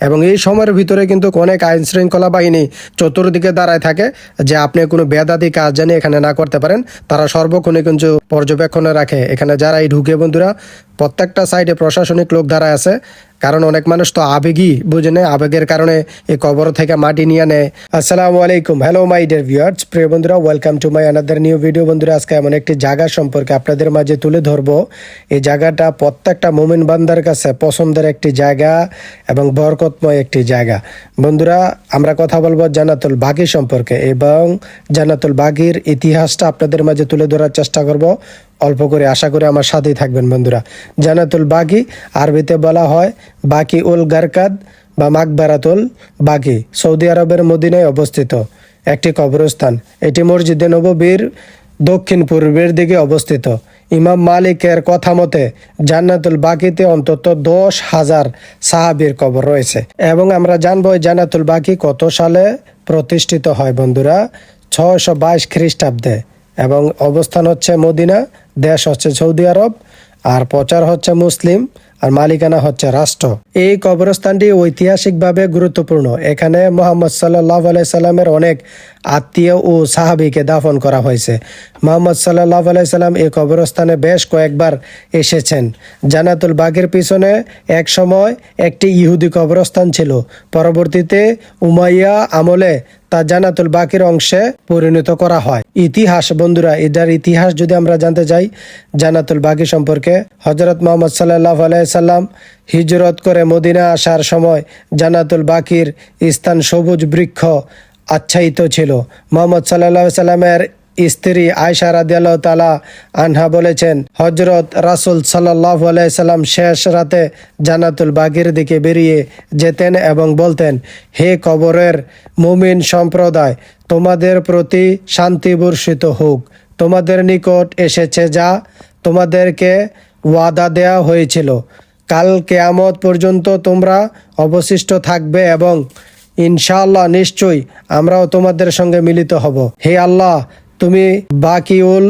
এবং এই সময়ের ভিতরে কিন্তু অনেক আইন শৃঙ্খলা বাহিনী চতুর্দিকে দাঁড়ায় থাকে যে আপনি কোনো বেদাদি কাজ জানি এখানে না করতে পারেন। তারা সর্বক্ষণে কিন্তু পর্যবেক্ষণে রাখে। এখানে যারা এই ঢুকে বন্ধুরা প্রত্যেকটা সাইডে প্রশাসনিক লোক দাঁড়ায় আছে, কারণ অনেক মানুষ তো আবেগই বুঝে নেয়। আবেগের কারণে এই কবর থেকে মাটি নিয়ে নেয়। আসসালামু আলাইকুম। হ্যালো মাই ডিয়ার ভিউয়ার্স প্রিয় বন্ধুরা welcome to my another new video বন্ধুরা, আজকে এমন একটি জায়গা সম্পর্কে আপনাদের মাঝে তুলে ধরবো। এই জায়গাটা প্রত্যেকটা মোমিন বান্দার কাছে পছন্দের একটি জায়গা এবং বরকতময় একটি জায়গা। বন্ধুরা, আমরা কথা বলব জান্নাতুল বাগি সম্পর্কে এবং জান্নাতুল বাগির ইতিহাসটা আপনাদের মাঝে তুলে ধরার চেষ্টা করব। অল্প করে আশা করে আমার সাথেই থাকবেন বন্ধুরা। জানাতুল বাগি, আরবিতে বলা হয় বাকি উল গারকাদ বা মাকবারাতুল বাগি। সৌদি আরবের মদিনায় অবস্থিত একটি কবরস্থান। এটি মসজিদে নববীর দক্ষিণ পূর্বের দিকে অবস্থিত। ইমাম মালিকের কথা মতে, জান্নাতুল বাকিতে অন্তত দশ হাজার সাহাবির কবর রয়েছে। এবং আমরা জানব জান্নাতুল বাকি কত সালে প্রতিষ্ঠিত হয় বন্ধুরা। ছয়শো বাইশ খ্রিস্টাব্দে। এবং অবস্থান হচ্ছে মদিনা, দেশ হচ্ছে সৌদি আরব, আর প্রচার হচ্ছে মুসলিম, আর মালিকানা হচ্ছে রাষ্ট্র। এই কবরস্থানটি ঐতিহাসিকভাবে গুরুত্বপূর্ণ। এখানে মোহাম্মদ সাল্লাহ সাল্লামের অনেক আত্মীয় ও সাহাবিকে দাফন করা হয়েছে। মোহাম্মদ সাল্লাহ সাল্লাম এই কবরস্থানে বেশ কয়েকবার এসেছেন। জানাতুল বাগের পিছনে এক সময় একটি ইহুদি কবরস্থান ছিল। পরবর্তীতে উমাইয়া আমলে তা জানাতুল বাকির অংশে পরিণত করা হয়। ইতিহাস, বন্ধুরা, এটার ইতিহাস যদি আমরা জানতে চাই জানাতুল বাকি সম্পর্কে হজরত মোহাম্মদ সাল্লাহ আলাইসাল্লাম হিজরত করে মদিনা আসার সময় জানাতুল বাকির স্থান সবুজ বৃক্ষ আচ্ছায়িত ছিল। মোহাম্মদ সাল্লাহ সাল্লামের স্ত্রী আয়সা রাদিয়াল্লাহ তালা আনহা বলেছেন হজরত রাসুল সাল্লাহ সাল্লাম শেষ রাতে জানাতুল বাগির দিকে বেরিয়ে যেতেন এবং বলতেন, হে কবরের মুমিন সম্প্রদায়, তোমাদের প্রতি শান্তি বর্ষিত হোক। তোমাদের নিকট এসেছে যা তোমাদেরকে ওয়াদা দেয়া হয়েছিল। কাল কেয়ামত পর্যন্ত তোমরা অবশিষ্ট থাকবে এবং ইনশাআল্লাহ নিশ্চয়ই আমরাও তোমাদের সঙ্গে মিলিত হব। হে আল্লাহ তুমি বাকিউল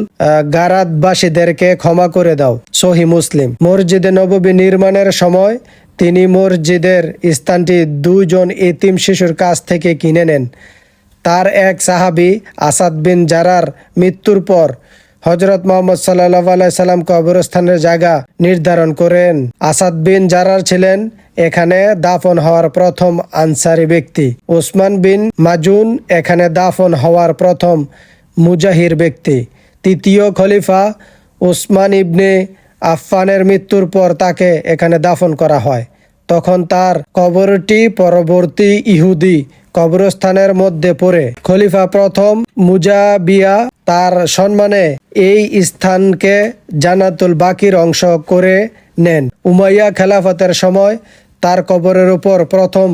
গারাতবাসীদেরকে ক্ষমা করে দাও। সহি মুসলিম। মসজিদে নববী নির্মাণের সময় তিনি মসজিদের স্থানটি দুজন এতিম শিশুর কাছ থেকে কিনে নেন। তার এক সাহাবি আসাদ বিন জারার মৃত্যুর পর হজরত মোহাম্মদ সাল্লাহ সাল্লাম কবরস্থানের জায়গা নির্ধারণ করেন। আসাদ বিন জারার ছিলেন এখানে দাফন হওয়ার প্রথম আনসারি ব্যক্তি। ওসমান বিন মাজুন এখানে দাফন হওয়ার প্রথম মুজাহির ব্যক্তি। তৃতীয় খলিফা ওসমান ইবনে আফফানের মৃত্যুর পর তাকে এখানে দাফন করা হয়। তখন তার কবরটি পরবর্তী ইহুদি কবরস্থানের মধ্যে পড়ে। খলিফা প্রথম মুজাবিয়া তার সম্মানে এই স্থানকে জানাতুল বাকির অংশ করে নেন। উমাইয়া খেলাফতের সময় তার কবরের উপর প্রথম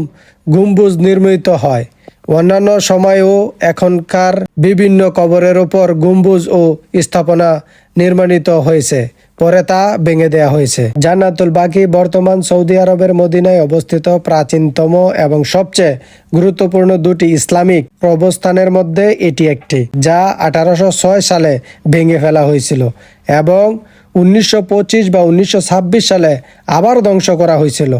গম্বুজ নির্মিত হয়। অন্যান্য সময়েও এখনকার বিভিন্ন কবরের উপর গম্বুজ ও স্থাপনা নির্মাণিত হয়েছে। পরে তা ভেঙে দেয়া হয়েছে। জান্নাতুল বাকি বর্তমান সৌদি আরবের মদিনায় অবস্থিত প্রাচীনতম এবং সবচেয়ে গুরুত্বপূর্ণ দুটি ইসলামিক প্রবস্থানের মধ্যে এটি একটি, যা আঠারোশো ছয় সালে ভেঙে ফেলা হয়েছিল এবং উনিশশো পঁচিশ বা উনিশশো ছাব্বিশ সালে আবার ধ্বংস করা হয়েছিল।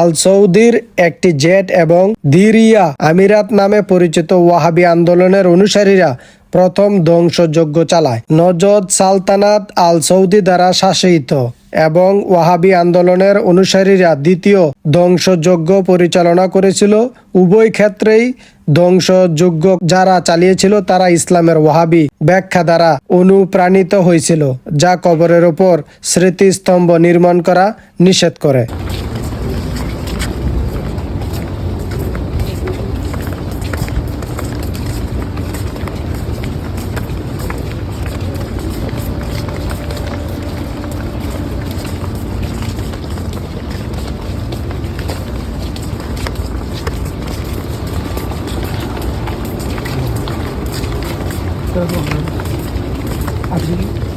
আল সৌদির একটি জেট এবং দিরিয়া আমিরাত নামে পরিচিত ওয়াহাবি আন্দোলনের অনুসারীরা প্রথম ধ্বংসযজ্ঞ চালায়। নজদ সালতানাত আল সৌদি দ্বারা শাসিত এবং ওয়াহাবি আন্দোলনের অনুসারীরা দ্বিতীয় ধ্বংসযজ্ঞ পরিচালনা করেছিল। উভয় ক্ষেত্রেই ধ্বংসযজ্ঞ যারা চালিয়েছিল তারা ইসলামের ওয়াহাবি ব্যাখ্যা দ্বারা অনুপ্রাণিত হয়েছিল, যা কবরের ওপর স্মৃতিস্তম্ভ নির্মাণ করা নিষেধ করে। transformando. Abrir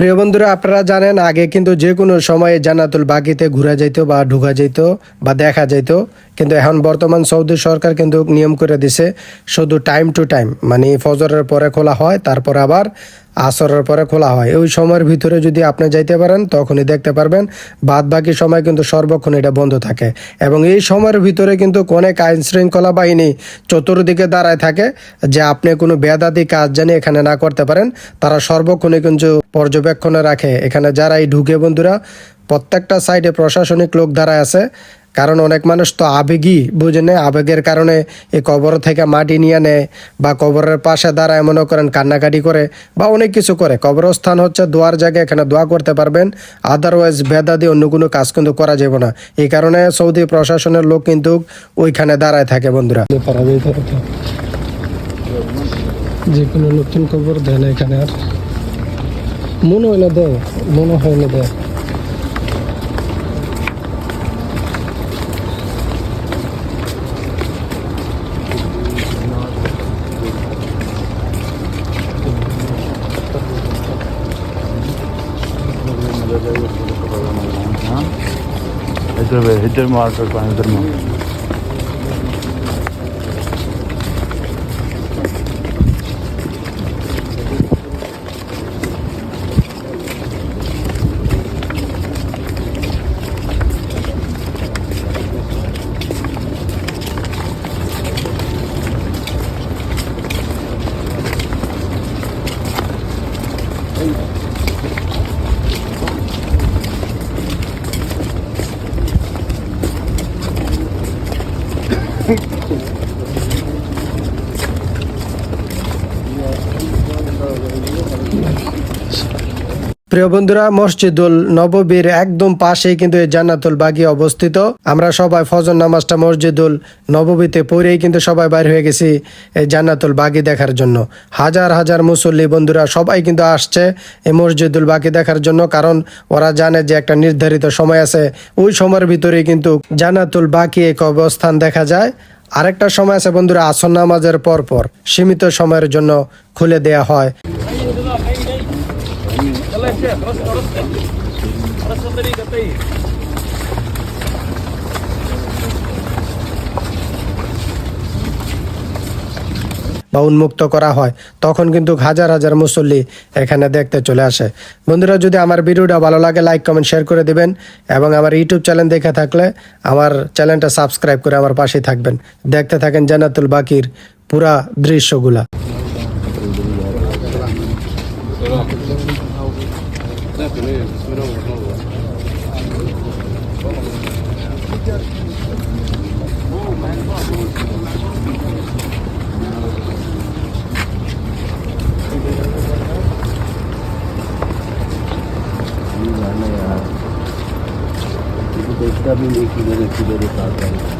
প্রিয় বন্ধুরা, আপনারা জানেন, আগে কিন্তু যে কোনো সময়ে জান্নাতুল বাকিতে ঘুরা যেত বা ঢুকা যেত বা দেখা যেত কিন্তু এখন বর্তমান সৌদি সরকার কিন্তু নিয়ম করে দিছে, শুধু টাইম টু টাইম মানে ফজরের পরে খোলা হয়, তারপর আবার আসরের পরে খোলা হয়। ওই সময়ের ভিতরে যদি আপনি যাইতে পারেন, তখনই দেখতে পারবেন। বাদ বাকি সময় কিন্তু সর্বক্ষণ এটা বন্ধ থাকে। এবং এই সময়ের ভিতরে কিন্তু অনেক আইন শৃঙ্খলা বাহিনী চতুর্দিকে দাঁড়ায় থাকে যে আপনি কোনো বেদাদি কাজ জানি এখানে না করতে পারেন। তারা সর্বক্ষণে কিন্তু পর্যবেক্ষণে রাখে। এখানে যারাই ঢুকে বন্ধুরা, প্রত্যেকটা সাইডে প্রশাসনিক লোক দাঁড়ায় আছে। কারণ অনেক মানুষ তো আবেগই বুঝে নেয়? আবেগের কারণে এই কবর থেকে মাটি নিয়ে নেয় বা কবরের পাশে দাঁড়ায়, মনে করেন কান্নাকাটি করে বা অনেক কিছু করে। কবরস্থান হচ্ছে দোয়ার জায়গায়, এখানে দোয়া করতে পারবেন। আদারওয়াইজ বেদাদি অন্য কোনো কাজ কিন্তু করা যাবে না। এই কারণে সৌদি প্রশাসনের লোক কিন্তু ওইখানে দাঁড়ায় থাকে, বন্ধুরা। যে কোনো নতুন খবর দেন এখানে আর। মনে হয় না দেয়, মনে হয় না দেয়। ஹெட்ஜர் ஹெட்ஜர் மார்க் ஹெட்ஜர் மார்க் প্রিয় বন্ধুরা, মসজিদুল নববীর একদম পাশেই কিন্তু এই জান্নাতুল বাগি অবস্থিত। আমরা সবাই ফজর নামাজটা মসজিদুল নববীতে পড়েই কিন্তু সবাই বাইর হয়ে গেছি এই জান্নাতুল বাগি দেখার জন্য। হাজার হাজার মুসল্লি বন্ধুরা সবাই কিন্তু আসছে এই মসজিদুল বাগি দেখার জন্য, কারণ ওরা জানে যে একটা নির্ধারিত সময় আছে। ওই সময়ের ভিতরেই কিন্তু জান্নাতুল বাকি এক অবস্থান দেখা যায়। আরেকটা সময় আছে বন্ধুরা, আসর নামাজের পর পর সীমিত সময়ের জন্য খুলে দেয়া হয়। বা উন্মুক্ত করা হয়, তখন কিন্তু হাজার হাজার মুসল্লি এখানে দেখতে চলে আসে। বন্ধুরা, যদি আমার ভিডিওটা ভালো লাগে লাইক কমেন্ট শেয়ার করে দেবেন এবং আমার ইউটিউব চ্যানেল দেখে থাকলে আমার চ্যানেলটা সাবস্ক্রাইব করে আমার পাশে থাকবেন। দেখতে থাকেন জানাতুল বাকির পুরা দৃশ্যগুলা। Bismillahirrahmanirrahim. Bismillahirrahmanirrahim. Bu da işte bir iki lira, iki lira kaldı.